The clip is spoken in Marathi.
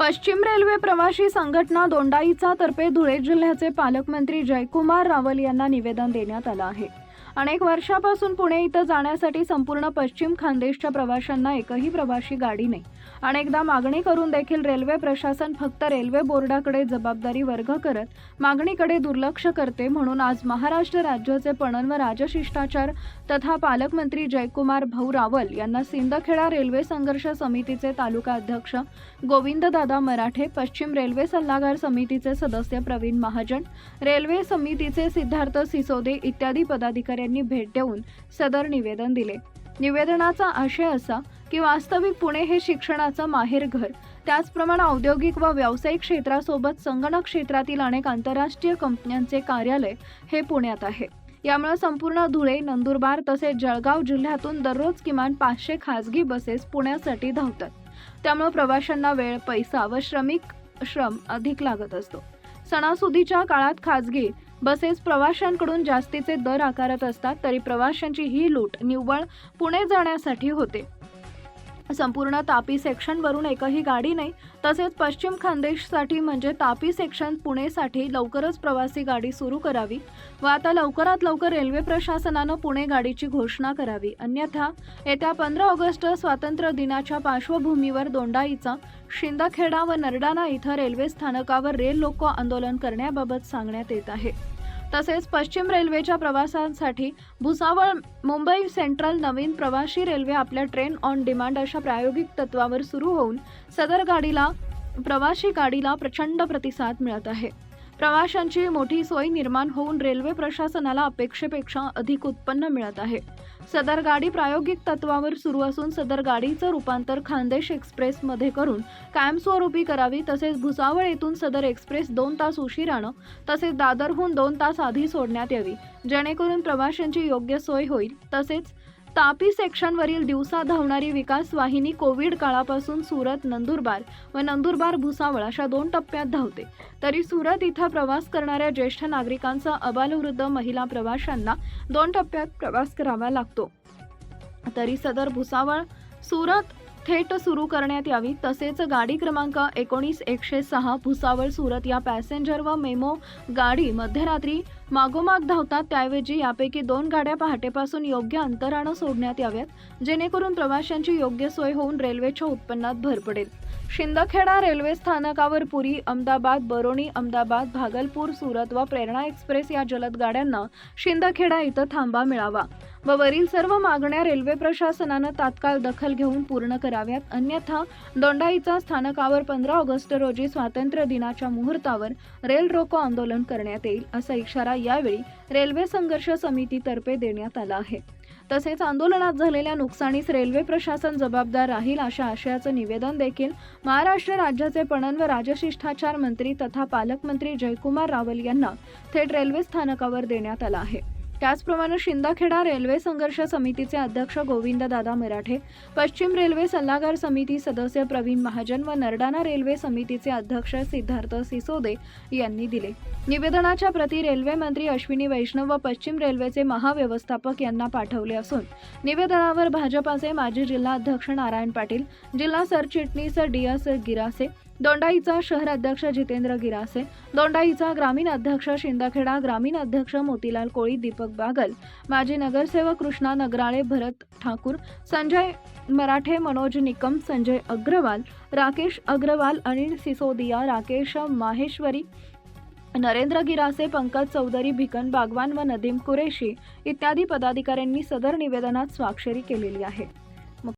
पश्चिम रेल्वे प्रवाशी संघटना दोंडाईचा तर्फे धुळे जिल्ह्याचे पालकमंत्री जयकुमार रावल यांना निवेदन देण्यात आलं आहे. अनेक वर्षापासून पुणे इथं जाण्यासाठी संपूर्ण पश्चिम खानदेशच्या प्रवाशांना एकही प्रवाशी गाडी नाही. अनेकदा मागणी करून देखील रेल्वे प्रशासन फक्त रेल्वे बोर्डाकडे जबाबदारी वर्ग करत मागणीकडे दुर्लक्ष करते म्हणून आज महाराष्ट्र राज्याचे पणन व राजशिष्टाचार तथा पालकमंत्री जयकुमार भाऊ रावल यांना सिंदखेडा रेल्वे संघर्ष समितीचे तालुका अध्यक्ष गोविंददादा मराठे पश्चिम रेल्वे सल्लागार समितीचे सदस्य प्रवीण महाजन रेल्वे समितीचे सिद्धार्थ सिसोदे इत्यादी पदाधिकारी अधिकाऱ्यांनी भेट देऊन सदर निवेदन दिले. निवेदनाचा आशय असा की वास्तविक पुणे हे शिक्षणाचं माहेरघर त्याचप्रमाणे औद्योगिक व व्यावसायिक क्षेत्रासोबत संगणक क्षेत्रातील अनेक आंतरराष्ट्रीय कंपन्यांचे कार्यालय हे पुण्यात आहे. यामुळे संपूर्ण धुळे नंदुरबार तसेच जळगाव जिल्ह्यातून दररोज किमान पाचशे खासगी बसेस पुण्यासाठी धावतात. त्यामुळे प्रवाशांना वेळ पैसा व श्रमिक श्रम अधिक लागत असतो. सणासुदीच्या काळात खासगी बसेस प्रवाशांकडून जास्तीचे दर आकारत असतात तरी प्रवाशांची ही लूट निव्वळ पुणे जाण्यासाठी होते. संपूर्ण तापी सेक्शनवरून एकही गाडी नाही. तसेच पश्चिम खानदेशसाठी म्हणजे तापी सेक्शन पुणेसाठी लवकरच प्रवासी गाडी सुरू करावी व आता लवकरात लवकर रेल्वे प्रशासनानं पुणे गाडीची घोषणा करावी. अन्यथा येत्या पंधरा ऑगस्ट स्वातंत्र्य दिनाच्या पार्श्वभूमीवर दोंडाईचा शिंदखेडा व नरडाणा इथं रेल्वे स्थानकावर रेल लोको आंदोलन करण्याबाबत सांगण्यात येत आहे. तसेच पश्चिम रेल्वेच्या प्रवासांसाठी भुसावळ मुंबई सेंट्रल नवीन प्रवाशी रेल्वे आपल्या ट्रेन ऑन डिमांड अशा प्रायोगिक तत्वावर सुरू होऊन सदर गाडीला प्रवासी गाडीला प्रचंड प्रतिसाद मिळत आहे. प्रवाशांची मोठी सोय निर्माण होऊन रेल्वे प्रशासनाला अपेक्षेपेक्षा अधिक उत्पन्न मिळत आहे. सदर गाडी प्रायोगिक तत्वावर सुरू असून सदर गाडीचं रूपांतर खानदेश एक्सप्रेसमध्ये करून कायमस्वरूपी करावी तसेच भुसावळ येथून सदर एक्सप्रेस दोन तास उशिरानं तसेच दादरहून दोन तास आधी सोडण्यात यावी. जेणेकरून प्रवाशांची योग्य सोय होईल. तसेच तापी सेक्शनवरील दिवसा धावणारी विकास वाहिनी कोविड काळापासून सुरत नंदुरबार व नंदुरबार भुसावळ अशा दोन टप्प्यात धावते. तरी सुरत इथं प्रवास करणाऱ्या ज्येष्ठ नागरिकांचा अबालवृद्ध महिला प्रवाशांना दोन टप्प्यात प्रवास करावा लागतो. तरी सदर भुसावळ सुरत थेट सुरू करण्यात यावी. तसेच गाडी क्रमांक एकोणीस एकशे सहा भुसावळ सुरत या पॅसेंजर व मेमो गाडी मध्यरात्री मागोमाग धावतात. त्याऐवजी यापैकी दोन गाड्या पहाटेपासून योग्य अंतरानं सोडण्यात याव्यात. जेणेकरून प्रवाशांची योग्य सोय होऊन रेल्वेच्या उत्पन्नात भर पडेल. शिंदखेडा रेल्वे स्थानकावर पुरी अहमदाबाद बरोणी अहमदाबाद भागलपूर सुरत व प्रेरणा एक्सप्रेस या जलद गाड्यांना शिंदखेडा इथं थांबा मिळावा. व वरील सर्व मागण्या रेल्वे प्रशासनानं तात्काळ दखल घेऊन पूर्ण कराव्यात. अन्यथा दोंडाईचा स्थानकावर पंधरा ऑगस्ट रोजी स्वातंत्र्य दिनाच्या मुहूर्तावर रेल रोको आंदोलन करण्यात येईल असा इशारा यावेळी रेल्वे संघर्ष समितीतर्फे देण्यात आला आहे. तसेच आंदोलनात झालेल्या नुकसानीस रेल्वे प्रशासन जबाबदार राहील अशा आशयाचं निवेदन देखील महाराष्ट्र राज्याचे पणन व राजशिष्टाचार मंत्री तथा पालकमंत्री जयकुमार रावल यांना थेट रेल्वे स्थानकावर देण्यात आलं आहे. त्याचप्रमाणे शिंदखेडा रेल्वे संघर्ष समितीचे अध्यक्ष गोविंद दादा मराठे पश्चिम रेल्वे सल्लागार समिती सदस्य प्रवीण महाजन व नरडाणा रेल्वे समितीचे अध्यक्ष सिद्धार्थ सिसोदे यांनी दिले. निवेदनाच्या प्रती रेल्वे मंत्री अश्विनी वैष्णव व पश्चिम रेल्वेचे महाव्यवस्थापक यांना पाठवले असून निवेदनावर भाजपाचे माजी जिल्हा अध्यक्ष नारायण पाटील जिल्हा सरचिटणीस डी एस गिरासे दोंडाईचा शहर अध्यक्ष जितेंद्र गिरासे दोंडाईचा ग्रामीण अध्यक्ष शिंदखेडा ग्रामीण अध्यक्ष मोतीलाल कोळी दीपक बागल माजी नगरसेवक कृष्णा नगराळे भरत ठाकूर संजय मराठे मनोज निकम संजय अग्रवाल राकेश अग्रवाल अनिल सिसोदिया राकेश माहेश्वरी नरेंद्र गिरासे पंकज चौधरी भिकन बागवान व नदीम कुरेशी इत्यादी पदाधिकाऱ्यांनी सदर निवेदनात स्वाक्षरी केलेली आहे.